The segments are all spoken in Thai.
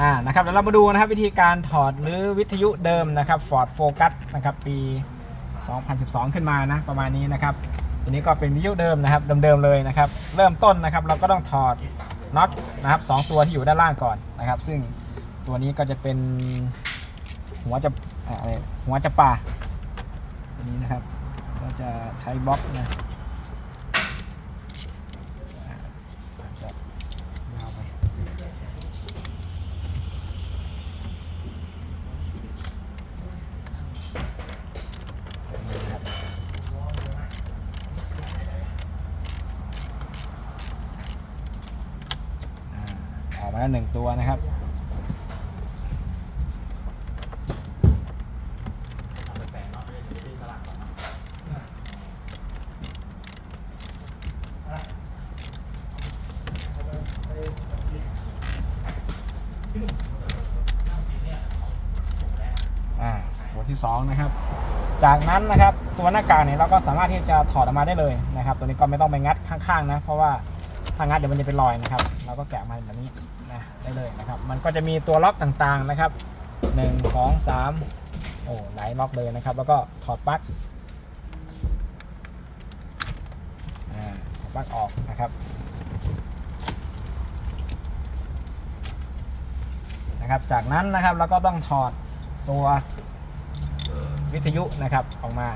อ่านะครับเดี๋ยวเรามาดูนะครับวิธีการถอดหรือวิทยุเดิมนะครับ Ford Focus นะครับปี 2012 ขึ้นมานะประมาณนี้นะครับตัวนี้ก็เป็นวิทยุเดิมนะครับเดิมๆเลยนะครับ เริ่มต้นนะครับเราก็ต้องถอดน็อตนะครับสองตัวที่อยู่ด้านล่างก่อนนะครับ ซึ่งตัวนี้ก็จะเป็นหัวจะอะไรหัวจะป่าตัวนี้นะครับ ก็จะใช้บล็อกนะอ่าจะยาวไป อ่าออก มาหนึ่งตัวนะครับ อ่า ตัวที่สองนะครับ จากนั้นนะครับตัวหน้ากากเนี่ยเราก็สามารถที่จะถอดออกมาได้เลยนะครับ ตัวนี้ก็ไม่ต้องไปงัดข้างๆนะ เพราะว่าถ้างัดเดี๋ยวมันจะเป็นรอยนะครับ เราก็แกะมาแบบนี้ นะได้เลยนะครับ มันก็จะมีตัวล็อกต่างๆนะครับ 1 2 3โอ้หลายล็อกเลยนะครับ แล้วก็ถอดปลั๊กถอดปลั๊กออกนะครับนะครับ จากนั้นนะครับเราก็ต้องถอดตัววิทยุนะครับออกมา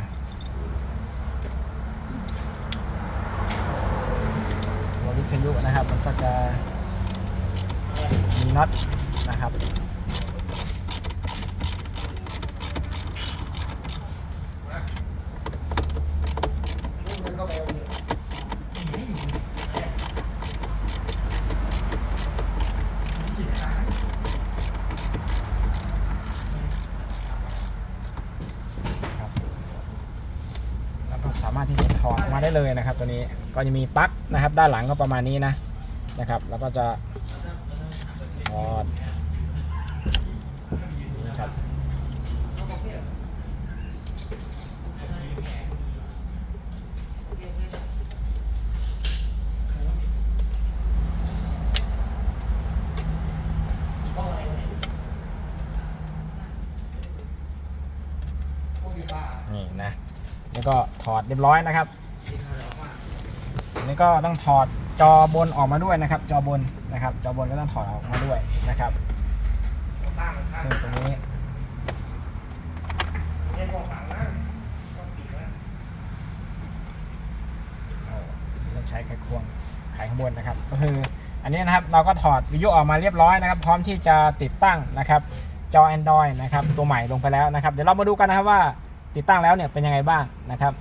ตัววิทยุนะครับมันก็จะ น็อตนะครับแล้วก็สามารถที่จะถอดออกมาได้เลยนะครับ ตัวนี้ก็จะมีปลั๊กนะครับ ด้านหลังก็ประมาณนี้นะนะครับ แล้วก็จะ อดนี่ครับนี่นะ นี่ก็ถอดเรียบร้อยนะครับ นี่ก็ต้องถอด จอบนออกมาด้วยนะครับ จอบนนะครับ จอบนก็ต้องถอดออกมาด้วยนะครับซึ่งตรงนี้เอาใช้ไขควงไขข้างบนนะครับ ก็คืออันนี้นะครับเราก็ถอดวิทยุออกมาเรียบร้อยนะครับ พร้อมที่จะติดตั้งนะครับจอ Android นะครับตัวใหม่ลงไปแล้วนะครับ เดี๋ยวเรามาดูกันนะครับว่าติดตั้งแล้วเนี่ยเป็นยังไงบ้างนะครับ